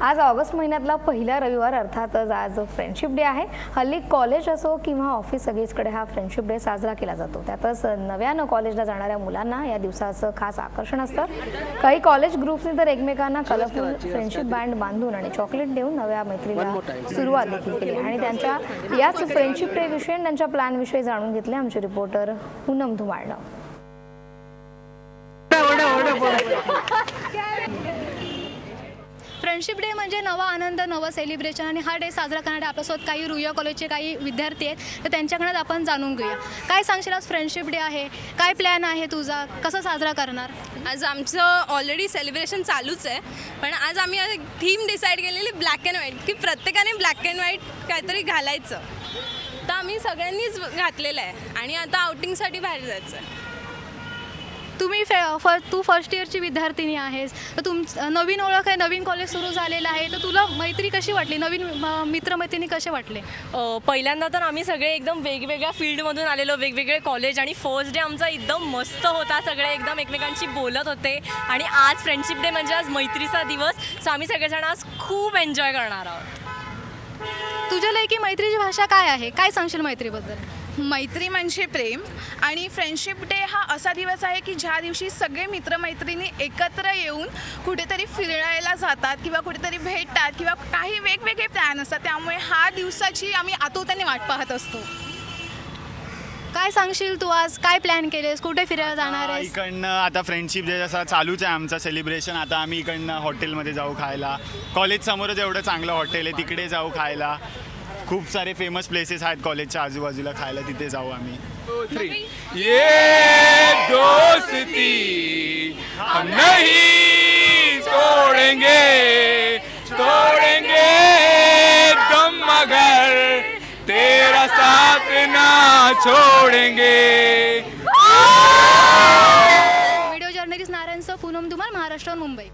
आज ऑगस्ट महिन्यातला पहिला रविवार अर्थातच आज फ्रेंडशिप डे आहे. हल्ली कॉलेज असो किंवा ऑफिस सगळीचकडे हा फ्रेंडशिप डे साजरा केला जातो. त्यातच नव्यानं कॉलेजला जाणाऱ्या मुलांना या दिवसाचं खास आकर्षण असतं. काही कॉलेज ग्रुप्सनी तर एकमेकांना कलरफुल फ्रेंडशिप बँड बांधून आणि चॉकलेट देऊन नव्या मैत्रीला सुरुवात देखील केली. आणि त्यांच्या याच फ्रेंडशिप डे विषयी आणि त्यांच्या प्लॅन विषयी जाणून घेतले आमचे रिपोर्टर पूनम धुमाळणं फ्रेंडशिप डे म्हणजे नवा आनंद नवं सेलिब्रेशन आणि हा डे साजरा करणारे आपल्यासोबत काही रुईया कॉलेजचे काही विद्यार्थी आहेत तर त्यांच्याकडे आपण जाणून घेऊया. काय सांगशील आज फ्रेंडशिप डे आहे? काय प्लॅन आहे तुझा? कसं साजरा करणार? आज आमचं ऑलरेडी सेलिब्रेशन चालूच आहे पण आज आम्ही थीम डिसाईड केलेली ब्लॅक अँड व्हाईट की प्रत्येकाने ब्लॅक अँड व्हाईट काहीतरी घालायचं. तर आम्ही सगळ्यांनीच घातलेलं आहे आणि आता आउटिंगसाठी बाहेर जायचं आहे तुम्ही फे फर तू फर्स्ट इयरची विद्यार्थिनी आहेस. तर तुम नवीन ओळख आहे नवीन कॉलेज सुरू झालेलं आहे. तर तुला मैत्री कशी वाटली? नवीन मित्रमैत्रिणी कसे वाटले? पहिल्यांदा तर आम्ही सगळे एकदम वेगवेगळ्या फील्डमधून आलेलो वेगवेगळे कॉलेज आणि फर्स्ट डे आमचा एकदम मस्त होता. सगळे एकदम एकमेकांशी बोलत होते. आणि आज फ्रेंडशिप डे म्हणजे आज मैत्रीचा दिवस. सो आम्ही सगळेजण आज खूप एन्जॉय करणार आहोत. तुझ्या लयकी मैत्रीची भाषा काय आहे? काय सांगशील मैत्रीबद्दल? मैत्री म्हणजे प्रेम आणि फ्रेंडशिप डे हा असा दिवस आहे की ज्या दिवशी सगळे मित्रमैत्रिणी एकत्र येऊन कुठेतरी फिरायला जातात किंवा कुठेतरी भेटतात किंवा काही वेगवेगळे प्लॅन असतात. त्यामुळे हा दिवसाची आम्ही आतुरतेने वाट पाहत असतो. काय सांगशील तू आज? काय प्लॅन केलेस? कुठे फिरायला जाणार आहेस? इकडनं आता फ्रेंडशिप डे जसा चालूच आहे आमचं सेलिब्रेशन आता आम्ही इकडनं हॉटेलमध्ये जाऊ खायला. कॉलेज समोरच एवढं चांगलं हॉटेल आहे तिकडे जाऊ खायला. खूप सारे फेमस प्लेसेस आहेत कॉलेजच्या आजूबाजूला खायला तिथे जाऊ आम्ही. ये दोस्ती हम नहीं तोड़ेंगे तोड़ेंगे दम मगर तेरा साथ ना छोड़ेंगे। व्हिडिओ जर्नलिस्ट नारायणसह पूनम धुमार महाराष्ट्र मुंबई.